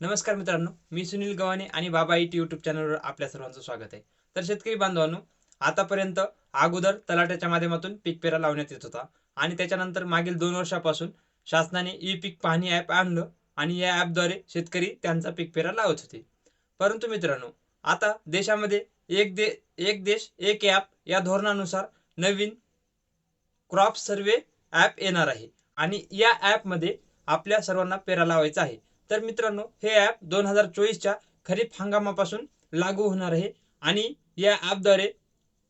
नमस्कार मित्रांनो मी सुनील गव्हाणे आणि बाबा इट यूट्यूब चॅनलवर आपल्या सर्वांचं स्वागत आहे. तर शेतकरी बांधवांनो आतापर्यंत अगोदर तलाट्याच्या माध्यमातून पीक पेरा लावण्यात येत होता आणि त्याच्यानंतर मागील दोन वर्षापासून शासनाने ई पीक पाहणी ॲप आणलं आणि या ॲपद्वारे शेतकरी त्यांचा पीक पेरा लावत होते. परंतु मित्रांनो आता देशामध्ये एक दे एक देश एक ॲप या धोरणानुसार नवीन क्रॉप सर्वे ॲप येणार आहे आणि या ॲपमध्ये आपल्या सर्वांना पेरा लावायचा आहे. तर मित्रांनो हे ॲप दोन हजार चोवीसच्या खरीप हंगामापासून लागू होणार आहे. आणि या ॲपद्वारे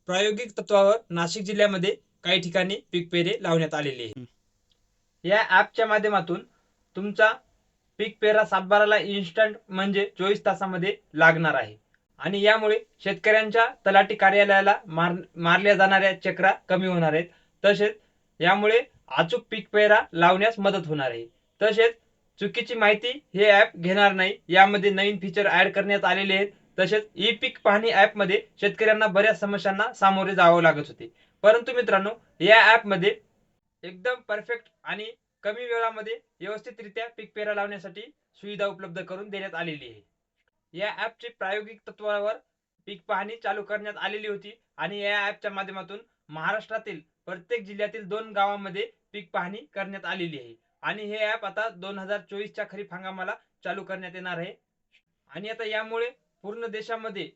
प्रायोगिक तत्वावर नाशिक जिल्ह्यामध्ये काही ठिकाणी पीक पेरे लावण्यात आलेले आहे. या ॲपच्या माध्यमातून तुमचा पीक पेरा सातबाराला इन्स्टंट म्हणजे चोवीस तासामध्ये लागणार आहे. आणि यामुळे शेतकऱ्यांच्या तलाठी कार्यालयाला मार मारल्या जाणाऱ्या चक्रा कमी होणार आहेत. तसेच यामुळे अचूक पीक पेरा लावण्यास मदत होणार आहे. तसेच चुकीची माहिती हे ऍप घेणार नाही. यामध्ये नवीन फीचर ऍड करण्यात आलेले आहेत. तसेच ई पीक पाहणी ॲपमध्ये शेतकऱ्यांना बऱ्याच समस्यांना सामोरे जावं लागत होते. परंतु मित्रांनो या ॲपमध्ये एकदम परफेक्ट आणि कमी वेळामध्ये व्यवस्थितरित्या पीक पेरा लावण्यासाठी सुविधा उपलब्ध करून देण्यात आलेली आहे. या ॲपची प्रायोगिक तत्वावर पीक पाहणी चालू करण्यात आलेली होती आणि या ॲपच्या माध्यमातून महाराष्ट्रातील प्रत्येक जिल्ह्यातील दोन गावांमध्ये पीक पाहणी करण्यात आलेली आहे. आणि हे ॲप आता दोन हजार चोवीसच्या खरीप हंगामाला चालू करण्यात येणार आहे. आणि आता यामुळे पूर्ण देशामध्ये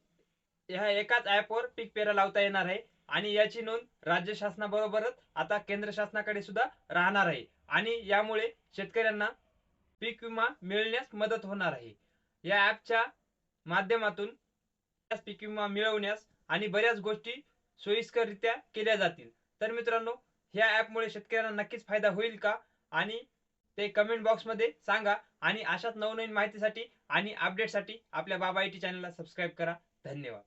ह्या एकाच ॲपवर पीक पेरा लावता येणार आहे. आणि याची नोंद राज्य शासनाबरोबरच आता केंद्र शासनाकडे सुद्धा राहणार आहे. आणि यामुळे शेतकऱ्यांना पीक विमा मिळण्यास मदत होणार आहे. या ॲपच्या माध्यमातून पीक विमा मिळवण्यास आणि बऱ्याच गोष्टी सोयीस्कररित्या केल्या जातील. तर मित्रांनो ह्या ॲपमुळे शेतकऱ्यांना नक्कीच फायदा होईल का? आणि ते कमेंट बॉक्समध्ये सांगा. आणि अशाच नवनवीन माहितीसाठी आणि अपडेटसाठी आपल्या बाबा आय टी चॅनलला सबस्क्राईब करा. धन्यवाद.